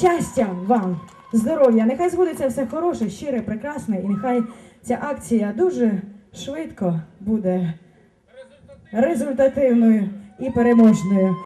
щастя вам, здоров'я. Нехай збудеться все хороше, щире, прекрасне, і нехай ця акція дуже швидко буде результативною і переможною.